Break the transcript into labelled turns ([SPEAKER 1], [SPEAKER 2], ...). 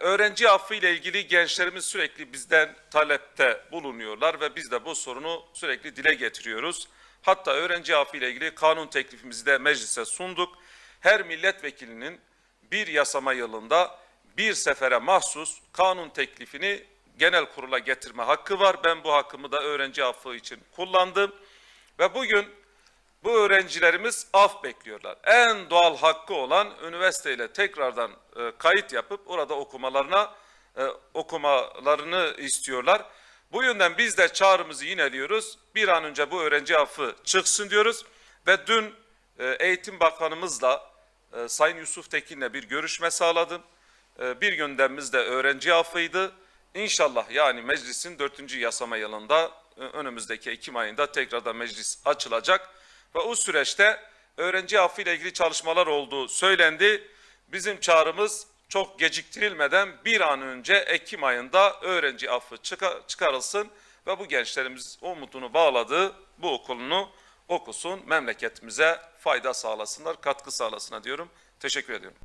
[SPEAKER 1] öğrenci affı ile ilgili gençlerimiz sürekli bizden talepte bulunuyorlar ve biz de bu sorunu sürekli dile getiriyoruz. Hatta öğrenci affı ile ilgili kanun teklifimizi de meclise sunduk. Her milletvekilinin bir yasama yılında bir sefere mahsus kanun teklifini genel kurula getirme hakkı var. Ben bu hakkımı da öğrenci affı için kullandım. Ve bugün bu öğrencilerimiz af bekliyorlar. En doğal hakkı olan üniversiteyle tekrardan e, kayıt yapıp orada okumalarına e, okumalarını istiyorlar. Bu yönden biz de çağrımızı yineliyoruz. Bir an önce bu öğrenci affı çıksın diyoruz. Ve dün e, Eğitim Bakanımızla e, Sayın Yusuf Tekin'le bir görüşme sağladım. E, bir gündemimiz de öğrenci affıydı. İnşallah yani meclisin dördüncü yasama yılında e, önümüzdeki Ekim ayında tekrardan meclis açılacak. Ve o süreçte öğrenci affı ile ilgili çalışmalar olduğu söylendi. Bizim çağrımız çok geciktirilmeden bir an önce Ekim ayında öğrenci affı çıka- çıkarılsın ve bu gençlerimiz umudunu bağladığı bu okulunu okusun, memleketimize fayda sağlasınlar, katkı sağlasınlar diyorum. Teşekkür ediyorum.